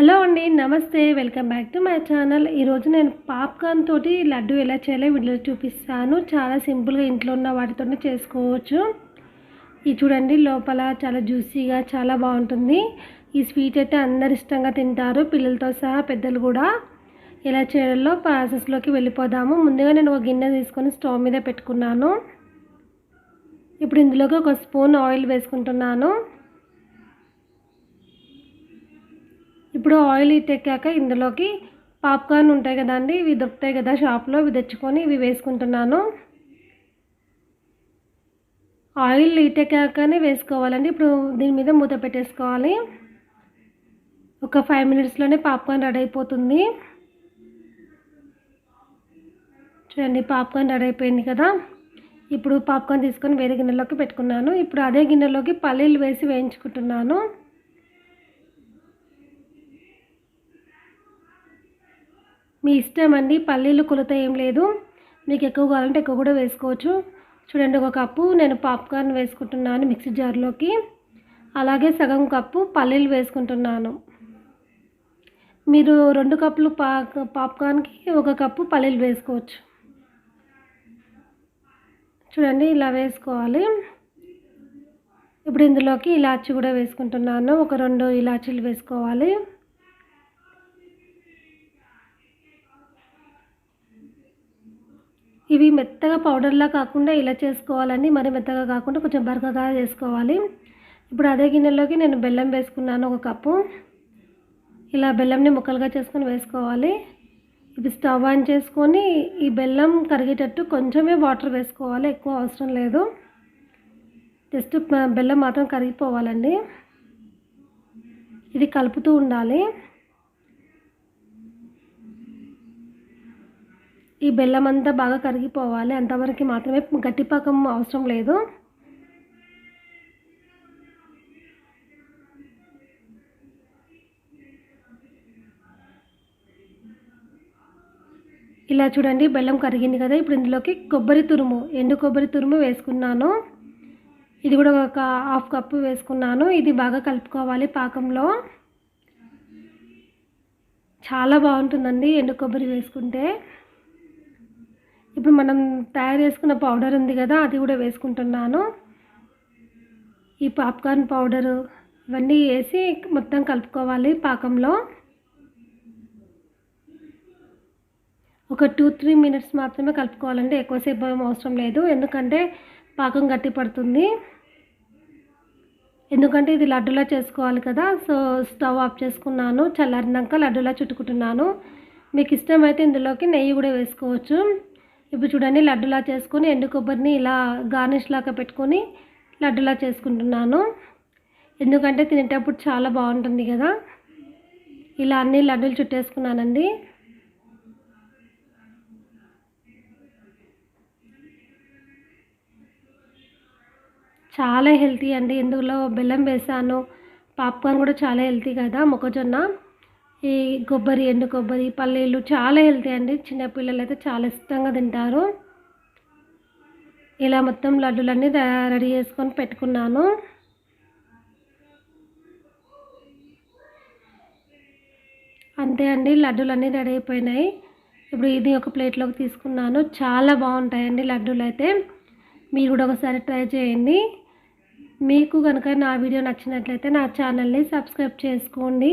Hello అండి నమస్తే. Welcome back to my channel. ఈరోజు నేను పాప్కార్న్ తోటి లడ్డు ఎలా చేయాలో వీడియో చూపిస్తాను. చాలా సింపుల్గా ఇంట్లో ఉన్న వాటితోనే చేసుకోవచ్చు. ఇది చూడండి లోపల చాలా జ్యూసీగా చాలా బాగుంటుంది. ఈ స్వీట్ అయితే అందరు ఇష్టంగా తింటారు. పిల్లలతో సహా పెద్దలు కూడా. ఎలా చేయాలో ప్రాసెస్లోకి వెళ్ళిపోదాము. ముందుగా నేను ఒక గిన్నె తీసుకొని స్టవ్ మీద పెట్టుకున్నాను. ఇప్పుడు ఇందులోకి ఒక స్పూన్ ఆయిల్ వేసుకుంటున్నాను. ఇప్పుడు ఆయిల్ ఇటెక్కాక ఇందులోకి పాప్కార్న్ ఉంటాయి కదండి ఇవి దొరుకుతాయి కదా షాప్లో ఇవి తెచ్చుకొని ఇవి వేసుకుంటున్నాను. ఆయిల్ ఇటెక్కాకనే వేసుకోవాలండి ఇప్పుడు దీని మీద మూత పెట్టేసుకోవాలి. ఒక ఫైవ్ మినిట్స్లోనే పాప్కార్న్ రెడీ అయిపోతుంది. చూడండి పాప్కార్న్ రెడీ అయిపోయింది కదా. ఇప్పుడు పాప్కార్న్ తీసుకొని వేరే గిన్నెలోకి పెట్టుకున్నాను. ఇప్పుడు అదే గిన్నెలోకి పల్లీలు వేసి వేయించుకుంటున్నాను. మీ ఇష్టం అండి. పల్లీలు కొలత ఏం లేదు. మీకు ఎక్కువ కావాలంటే ఎక్కువ కూడా వేసుకోవచ్చు. చూడండి ఒక కప్పు నేను పాప్కార్న్ వేసుకుంటున్నాను మిక్సీ జార్లోకి. అలాగే సగం కప్పు పల్లీలు వేసుకుంటున్నాను. మీరు రెండు కప్పులు పా పాప్కార్న్కి ఒక కప్పు పల్లీలు వేసుకోవచ్చు. చూడండి ఇలా వేసుకోవాలి. ఇప్పుడు ఇందులోకి ఇలాచి కూడా వేసుకుంటున్నాను. ఒక రెండు ఇలాచీలు వేసుకోవాలి. ఇవి మెత్తగా పౌడర్లా కాకుండా ఇలా చేసుకోవాలని మరి మెత్తగా కాకుండా కొంచెం బరకగా చేసుకోవాలి. ఇప్పుడు అదే గిన్నెలోకి నేను బెల్లం వేసుకున్నాను ఒక కప్పు. ఇలా బెల్లంని ముక్కలుగా చేసుకొని వేసుకోవాలి. ఇప్పుడు స్టవ్ ఆన్ చేసుకొని ఈ బెల్లం కరిగేటట్టు కొంచెమే వాటర్ వేసుకోవాలి. ఎక్కువ అవసరం లేదు. జస్ట్ బెల్లం మాత్రం కరిగిపోవాలండి. ఇది కలుపుతూ ఉండాలి. ఈ బెల్లం అంతా బాగా కరిగిపోవాలి. అంతవరకు మాత్రమే గట్టిపాకం అవసరం లేదు. ఇలా చూడండి బెల్లం కరిగింది కదా. ఇప్పుడు ఇందులోకి కొబ్బరి తురుము ఎండు కొబ్బరి తురుము వేసుకున్నాను. ఇది కూడా ఒక హాఫ్ కప్పు వేసుకున్నాను. ఇది బాగా కలుపుకోవాలి పాకంలో. చాలా బాగుంటుందండి ఎండు కొబ్బరి వేసుకుంటే. ఇప్పుడు మనం తయారు చేసుకున్న పౌడర్ ఉంది కదా అది కూడా వేసుకుంటున్నాను. ఈ పాప్కార్న్ పౌడరు ఇవన్నీ వేసి మొత్తం కలుపుకోవాలి పాకంలో. ఒక టూ త్రీ మినిట్స్ మాత్రమే కలుపుకోవాలండి ఎక్కువసేపు అవసరం లేదు. ఎందుకంటే పాకం గట్టి పడుతుంది. ఎందుకంటే ఇది లడ్డులా చేసుకోవాలి కదా సో స్టవ్ ఆఫ్ చేసుకున్నాను చల్లారినాక లడ్డులా చుట్టుకుంటున్నాను. మీకు ఇష్టమైతే ఇందులోకి నెయ్యి కూడా వేసుకోవచ్చు. ఇప్పుడు చూడండి లడ్డులా చేసుకొని ఎండు కొబ్బరిని ఇలా గార్నిష్ లాగా పెట్టుకొని లడ్డులా చేసుకుంటున్నాను. ఎందుకంటే తినేటప్పుడు చాలా బాగుంటుంది కదా. ఇలా అన్ని లడ్డూలు చుట్టేసుకున్నానండి. చాలా హెల్తీ అండి. ఇందులో బెల్లం వేసాను. పాప్కార్న్ కూడా చాలా హెల్తీ కదా మొక్కజొన్న. ఈ కొబ్బరి ఎండు కొబ్బరి పల్లీలు చాలా హెల్తీ అండి. చిన్నపిల్లలు అయితే చాలా ఇష్టంగా తింటారు. ఇలా మొత్తం లడ్డులన్నీ రెడీ చేసుకొని పెట్టుకున్నాను. అంతే అండి లడ్డూలన్నీ రెడీ అయిపోయినాయి. ఇప్పుడు ఇది ఒక ప్లేట్లోకి తీసుకున్నాను. చాలా బాగుంటాయండి లడ్డూలు అయితే. మీరు కూడా ఒకసారి ట్రై చేయండి. మీకు కనుక నా వీడియో నచ్చినట్లయితే నా ఛానల్ని సబ్స్క్రైబ్ చేసుకోండి.